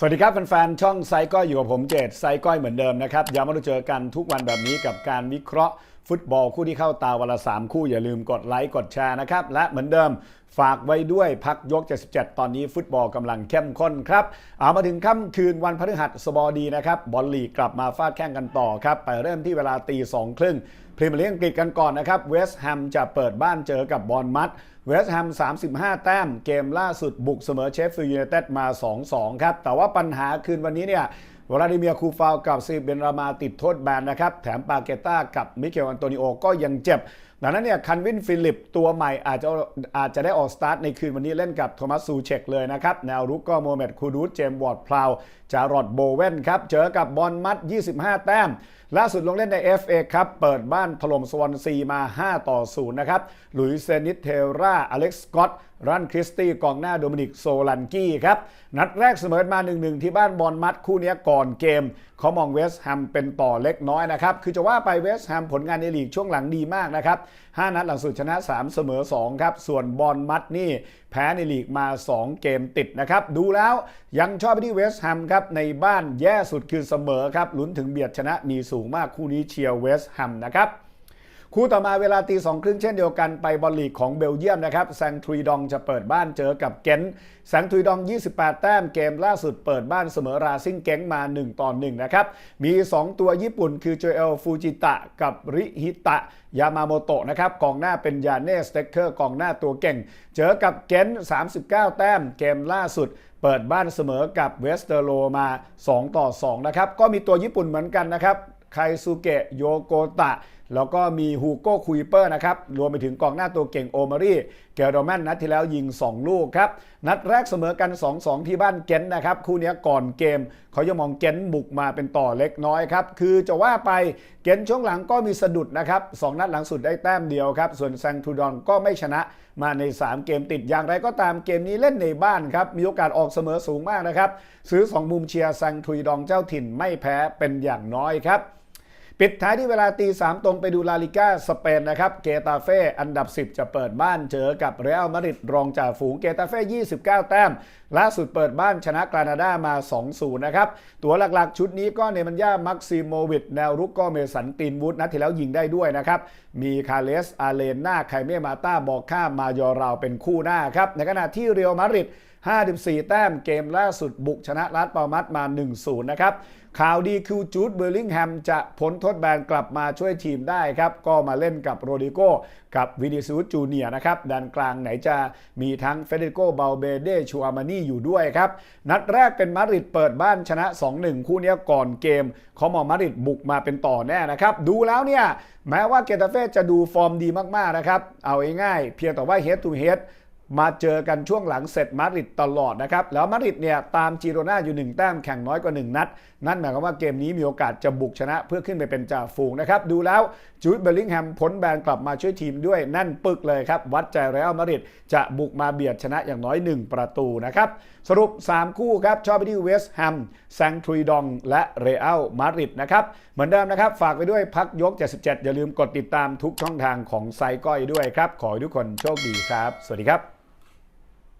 สวัสดีครับแฟนๆ ช่องไซก้อยอยู่กับผมเจตไซก้อยเหมือนเดิมนะครับ ย้ำว่าเราเจอกันทุกวันแบบนี้กับการวิเคราะห์ ฟุตบอลคู่ที่เข้าตาวันละ3คู่อย่าลืมกดไลค์กดแชร์นะครับ และเหมือนเดิมฝากไว้ด้วยพักยก 77 ตอนนี้ฟุตบอลกำลังเข้มข้นครับ เอามาถึงค่ำคืนวันพฤหัสบดีนะครับบอลลีกกลับมาฟาดแข่งกันต่อครับ ไปเริ่มที่เวลาตีสองครึ่งพรีเมียร์ลีกอังกฤษกันก่อนนะครับเวสต์แฮมจะเปิดบ้านเจอกับบอลมัดเวสต์แฮม 35 แต้ม เกมล่าสุดบุกเสมอเชฟฟิลด์ยูไนเต็ดมา 2-2 ครับ แต่ว่าปัญหาคืนวันนี้เนี่ย วลาดิเมียร์คูฟาวกับซีเบนรามาติดโทษแบนนะครับ แถมปาเกต้ากับมิเกลอันโตนิโอก็ยังเจ็บ ดังนั้นเนี่ยคันวินฟิลิปตัวใหม่อาจจะอาจจะได้ออกสตาร์ทในคืนวันนี้เล่นกับโทมัสซูเชกเลยนะครับ แนวรุกก็โมเมดคูดูสเจมวอร์ดพลาวจารอดโบเวนครับเจอกับบอลมัด 25 แต้ม ล่าสุดลงเล่นใน FA ครับเปิดบ้านถล่มสวอนซีมา 5 ต่อ 0 นะครับหลุยเซนิตเทราอเล็กซ์สกอตรันคริสตี้กองหน้าโดมินิกโซลันกี้ครับ นัดแรกเสมอมา 1-1 ที่บ้านบอลมัดคู่นี้ก่อนเกม เขามองเวสต์แฮมเป็นต่อเล็กน้อยนะครับ คือจะว่าไปเวสต์แฮมผลงานในลีกช่วงหลังดีมากนะครับ5 นัดหลังสุดชนะ 3 เสมอ 2 ครับ ส่วนบอลมัดนี่แพ้ในลีกมา 2 เกมติดนะครับ ดูแล้วยังชอบไปที่เวสต์แฮมครับ ในบ้านแย่สุดคือเสมอครับลุ้นถึงเบียดชนะมีสูงมากคู่นี้เชียร์เวสต์แฮมนะครับ คู่ต่อมาเวลาตีสองครึ่งเช่นเดียวกันไปบอลลีกของเบลเยียมนะครับแซงทรีดองจะเปิดบ้านเจอกับเกนแซงทรีดอง 28 แต้มเกมล่าสุดเปิดบ้านเสมอราซิ่งเก้งมา 1 ต่อ 1 นะครับ มี 2 ตัวญี่ปุ่นคือโจเอลฟูจิตะกับริฮิตะยามาโมโตะนะครับกองหน้าเป็นยาเนสเต็กเกอร์กองหน้าตัวเก่ง เจอกับเกน39 แต้มเกมล่าสุดเปิดบ้านเสมอกับเวสเตอร์โลมา 2 ต่อ 2 นะครับ ก็มีตัวญี่ปุ่นเหมือนกันนะครับไคซูเกะโยโกตะ แล้วก็มีฮูโก้คุยเปอร์นะครับ รวมไปถึงกองหน้าตัวเก่งโอมารีเกลโดแมนนัดที่แล้วยิง 2 ลูกครับ นัดแรกเสมอกัน 2-2 ที่บ้านเกนนะครับ คู่นี้ก่อนเกม เขาจะมองเกนบุกมาเป็นต่อเล็กน้อยครับ คือจะว่าไปเกนช่วงหลังก็มีสะดุดนะครับสองนัดหลังสุดได้แต้มเดียวครับ ส่วนแซงทูดอนก็ไม่ชนะมาใน 3 เกมติดอย่างไรก็ตามเกมนี้เล่นในบ้านครับ มีโอกาสออกเสมอสูงมากนะครับ ซื้อ 2 มุมเชียร์แซงทุยดองเจ้าถิ่นไม่แพ้เป็นอย่างน้อยครับ ปิดท้ายที่เวลาตีสามตรงไปดูลาลิก้าสเปนนะครับ เกตาเฟ่อันดับ 10 จะเปิดบ้านเจอกับเรอัลมาดริดรองจ่าฝูงเกตาเฟ่29 แต้ม ล่าสุดเปิดบ้านชนะกรานาดามา 2-0 นะครับ ตัวหลักๆ ชุดนี้ก็เนมันยามักซิโมวิดแนวรุกก็เมสันตินวูดนัดที่แล้วยิงได้ด้วยนะครับ มีคาเลสอาเลน่าไคเมมาต้าบอกข้ามมายอราวเป็นคู่หน้าครับในขณะที่เรอัลมาดริด54 แต้มเกมล่าสุดบุกชนะรัสปามัดมา 1-0 นะครับข่าวดีคือจูดเบอร์ลิงแฮมจะพ้นโทษแบนกลับมาช่วยทีมได้ครับ ก็มาเล่นกับโรดิโกกับวินิซูสจูเนียนะครับแดนกลางไหนจะมีทั้งเฟเดริโกเบลเบเดชูอามานี่อยู่ด้วยครับ นัดแรกเป็นมาดริดเปิดบ้านชนะ 2-1 คู่นี้ก่อนเกมเขามองมาดริดบุกมาเป็นต่อแน่นะครับ ดูแล้วเนี่ยแม้ว่าเกตาเฟ่จะดูฟอร์มดีมากๆนะครับ เอาง่ายๆเพียงแต่ว่าเฮดทูเฮด มาเจอกันช่วงหลังเสร็จมาดริดตลอดนะครับ แล้วมาดริดเนี่ยตามจิโรนาอยู่ 1 แต้มแข่งน้อยกว่า 1 นัด นั่นหมายความว่าเกมนี้มีโอกาสจะบุกชนะเพื่อขึ้นไปเป็นจ่าฝูงนะครับ ดูแล้วจูดเบลลิงแฮมพ้นแบนกลับมาช่วยทีมด้วยแน่นปึกเลยครับ วัดใจเรอัลมาดริดจะบุกมาเบียดชนะอย่างน้อย 1 ประตูนะครับ สรุป 3 คู่ครับชอบไปที่เวสต์แฮมแซงทรีดองและเรอัลมาดริดนะครับเหมือนเดิมนะครับฝากไปด้วยพักยก 77 อย่าลืมกดติดตามทุกช่องทางของไซก้อยด้วยครับขอให้ทุกคนโชคดีครับ สวัสดีครับ